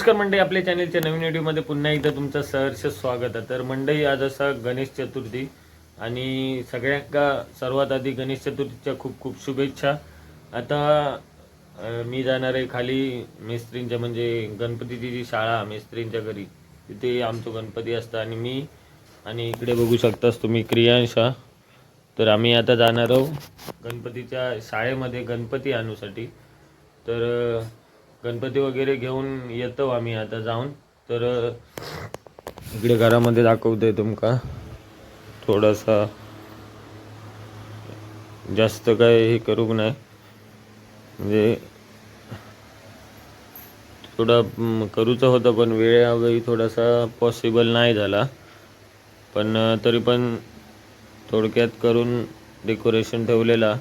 नमस्कार मंडळी आपल्या चॅनलच्या नवीन व्हिडिओमध्ये पुन्हा एकदा तुमचं सहर्ष स्वागत आहे. तर मंडळी आज असा गणेश चतुर्थी आणि सगळ्यांका सर्वात आधी गणेश चतुर्थीच्या खूप खूप शुभेच्छा. आता मी जाणार आहे खाली मेस्त्रींच्या म्हणजे गणपतीची जी शाळा मेस्त्रींच्या घरी. तिथे आमचं गणपती असतं आणि मी आणि इकडे बघू शकतास तुम्ही क्रियांशा. तर आम्ही आता जाणार आहोत गणपतीच्या शाळेमध्ये गणपती आणूसाठी. तर गणपती वगैरे घेऊन येतो आम्ही आता जाऊन. तर इकडे घरामध्ये दाखवतोय तुमका. थोडासा जास्त काय हे करू नाही म्हणजे थोडा करूचा होता पण वेळावेळी थोडासा पॉसिबल नाही झाला. पण तरी पण थोडक्यात करून डेकोरेशन ठेवलेला.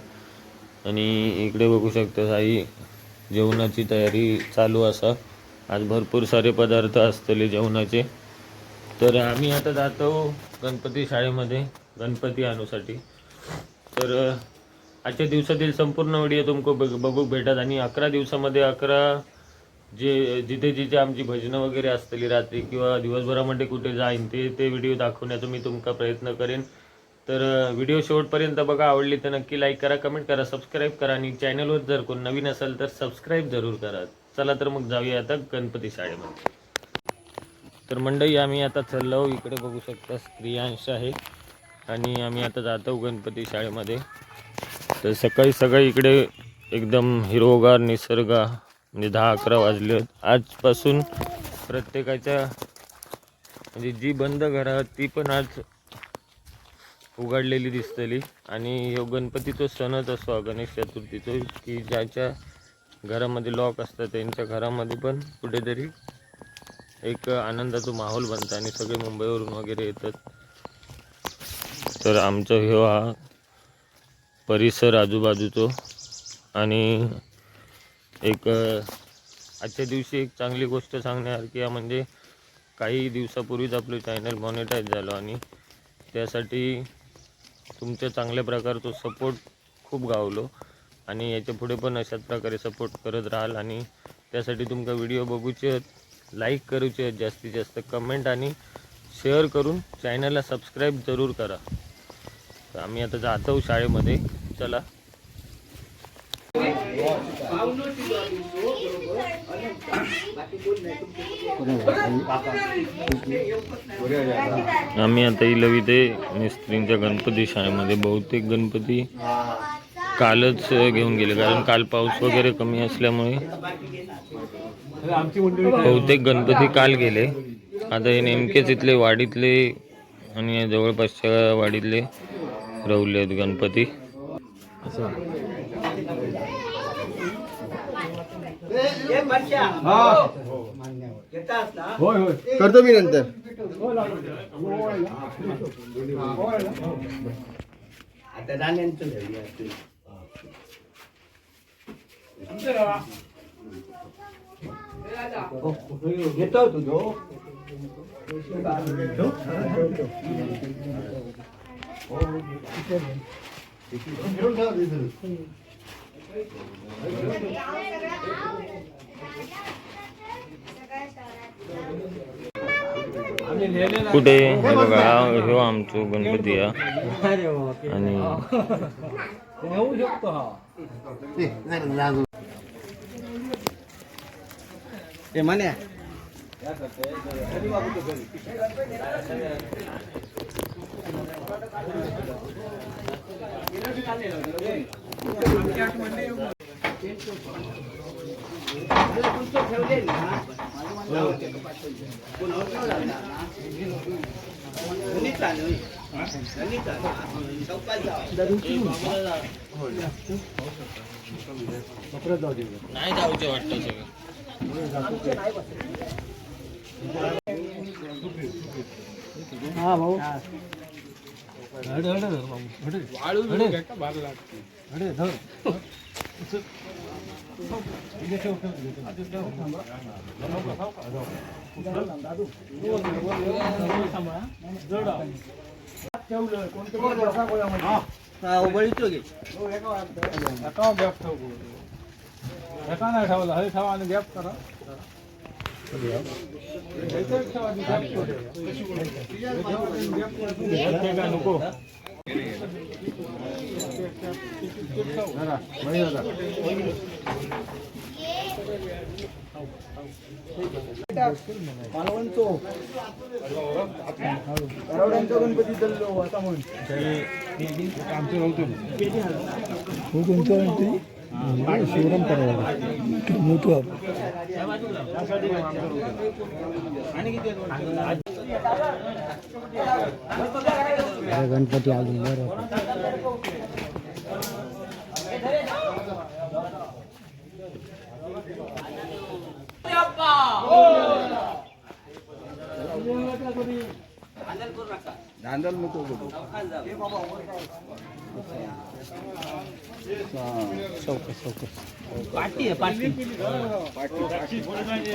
आणि इकडे बघू शकतो आई जेवणाची तयारी चालू असा. आज भरपूर सारे पदार्थ असतले जेवणाचे. तर आम्ही आता जातो गणपती शाळेमध्ये गणपती आणूसाठी. तर आजच्या दिवसातील संपूर्ण व्हिडिओ तुमको बघ बघू भेटत आणि अकरा दिवसामध्ये अकरा जे जिथे जिथे आमची भजनं वगैरे असतली रात्री किंवा दिवसभरामध्ये कुठे जाईन ते ते व्हिडिओ दाखवण्याचा मी तुमका प्रयत्न करेन. तर व्हिडिओ शेवटपर्यंत बघा आवडली तर नक्की लाईक करा कमेंट करा सबस्क्राईब करा आणि चॅनलवर जर कोण नवीन असेल तर सबस्क्राईब जरूर करा. चला तर मग जाऊया आता गणपती शाळेमध्ये. तर मंडई आम्ही आता चाललो इकडे बघू शकता स्त्रियांश आहे आणि आम्ही आता जातो गणपती शाळेमध्ये. तर सकाळी सकाळी इकडे एकदम हिरोगार निसर्ग म्हणजे दहा अकरा वाजले. आहेत. आजपासून प्रत्येकाच्या म्हणजे जी बंद घरं ती पण आज उघडलेली दिसतली. आणि ह्यो गणपतीचा सणच असतो गणेश चतुर्थीचो की ज्याच्या घरामध्ये लॉक असतं त्यांच्या घरामध्ये पण कुठेतरी एक आनंदाचा माहोल बनतं आणि सगळे मुंबईवरून वगैरे येतात. तर आमचा ह्यो हा परिसर आजूबाजूचो आणि एक आजच्या दिवशी एक चांगली गोष्ट सांगण्यासारखी आहे म्हणजे काही दिवसापूर्वीच आपलं चॅनल मॉनिटाईज झालं आणि त्यासाठी तुमच्या चांगल्या प्रकारचा सपोर्ट खूप गावलो. आणि याच्यापुढे पण अशाच प्रकारे सपोर्ट करत राहाल. आणि त्यासाठी तुमका व्हिडिओ बघूचे आहेत लाईक करूचे आहेत जास्तीत जास्त कमेंट आणि शेअर करून चॅनलला सबस्क्राईब जरूर करा. तर आम्ही आता जातो शाळेमध्ये. चला. आम्ही आता इलवी ते मिस्त्रींच्या गणपती शाळेमध्ये बहुतेक गणपती कालच घेऊन गेले कारण काल पाऊस वगैरे कमी असल्यामुळे बहुतेक गणपती काल गेले. आता हे नेमकेच इथले वाडीतले आणि जवळपासच्या वाडीतले रवले आहेत गणपती. असं करतो मी नंतर आता राण्यांचं धरूया ते. घेतो तुझो कुठे हे बघा हा- ह्यो आमचो गणपती हा आणि येऊ शकतो हा ते म्हण्या नाही जाऊचे वाटतं सगळं हा भाऊ. बळीतो घे एका नाही ठेवला हे ठेवा आणि गॅप करा गणपती चाललो आता म्हणून शिवराम परवा मोठं गणपती आलो बरं. అందరూ नको करू. चौकस चौकस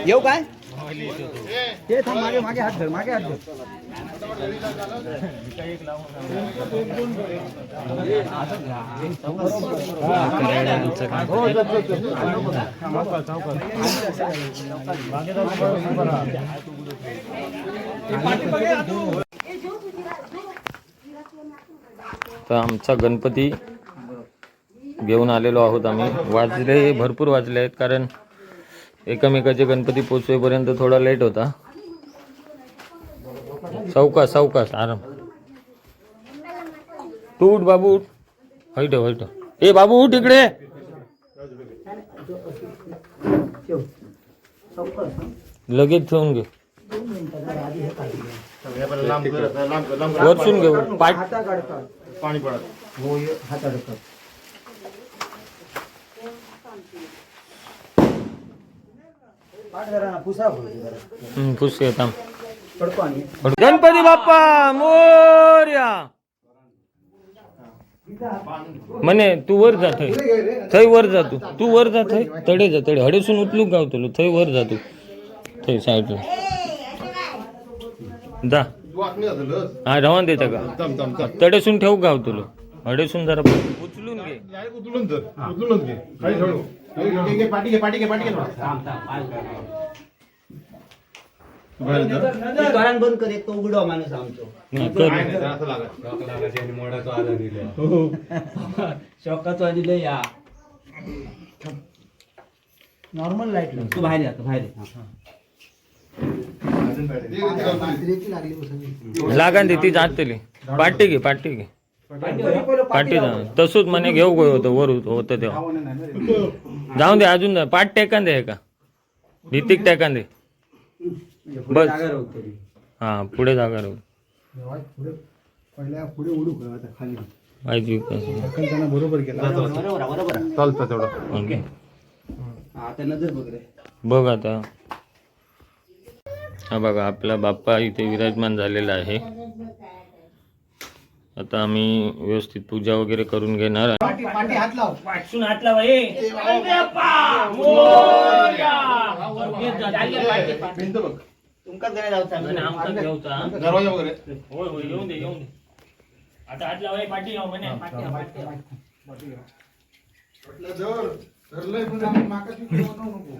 येऊ काय ते थांब मागे मागे हात धर मागे हात धर तर आमचा गणपती घेऊन आलेलो आहोत आम्ही. वाजले भरपूर वाजले आहेत कारण एकमेकाचे गणपती पोचवेपर्यंत थोडा लेट होता. सावकाश सावकाश आराम. तू उठ बाबू उठ. हैट हैट ए बाबू उठ इकडे. लगेच ठेवून घे. वरसून घे पाठ पाणी पडत हो ये हात अडकतात पाठ करा ना पुसा बोलते जरा. हम्म, पुसके थांब पडतो आणि गणपती बाप्पा मोर्या. म्हणे तू वर जा थंय. थंय वर जा तू. तू वर जा थंय. तडे जा तडे हडेसून उचलू गाव तुला थंय वर जा तू. थंय साईडला. जा. हा रवान देता का तडेसून ठेवू गाव तुला? हडेसून जरा उचलून घे. उचलून तर घे. काही सोडू पाठी घे पाठी घे पाठी घे दुकान बंद कर एक तो उघडा माणूस आमचो. नाही, कर. असं लागत शॉकाचो दिले या. नॉर्मल लाइट तू बाहेर ये आता बाहेर ये. हा. लागान दे ती जातली. पाटी घे पाटी घे. पाटी जा तसंच म्हणे घेऊ गो होतं वर होतं तेव्हा. जाऊन दे अजून. पाठ टेकान दे का भीतीक टेकान दे. बस. हा पुढे जागा राहू. पहिल्या पुढे उडू का आता खाली पाहिजे त्यांना बरोबर केला. चालतं तेवढं बघ आता. हा बघा आपला बाप्पा इथे विराजमान झालेला आहे आता आम्ही व्यवस्थित पूजा वगैरे करून घेणार पाठी पाठी हात लाव वाटसून हात लावा ए भिंत बघ तुमकाच गाणे लावता दरवाजा वगैरे होय होय येऊन दे येऊन दे आता हात लावा पाठी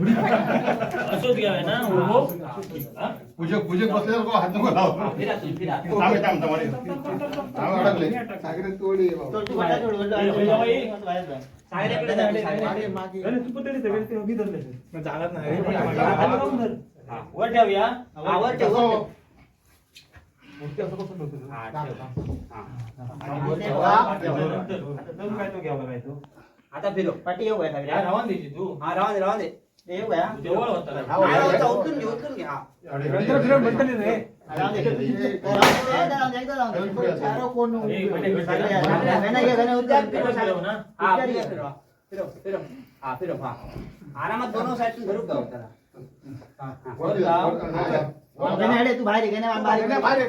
असंच घ्यावे ना हो. हा? पूजक पूजक बसल्यावर हात नको लाव. थांब थांब थांब. थांब अडकले. सागरे तोडी. हा, वर ठेवूया. हा, वर ठेव, वर ठेव. आता फिरो पाठी येऊ काय या रावण द्यायची तू हा राहून दे राहून दे ते येऊ काय जवळ होता ना. हा, उचलून उचलून घे उचलून घे हा राहून दे. राहून दे, राहून दे, एकदा राहून दे. चारो कोण ए, म्हणे, उडी? घड्याळ. घड्याळ, घड्याळ घे, घड्याळ उचल, फिरव, फिरव ना. हा, फिरव, फिरव. फिरव, फिरव. हा, फिरव, हा. आरामात दोन साईडून धरू का त्याला हा, हा. वर जा, वर जा. गण्या, अडे, तू बाहेर ये, गण्या, बाहेर ये. बाहेर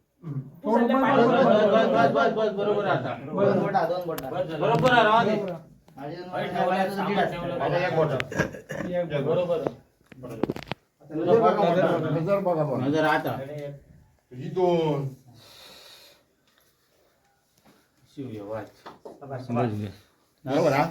नजर आता तुझी दोन शिव वाच बरोबर हा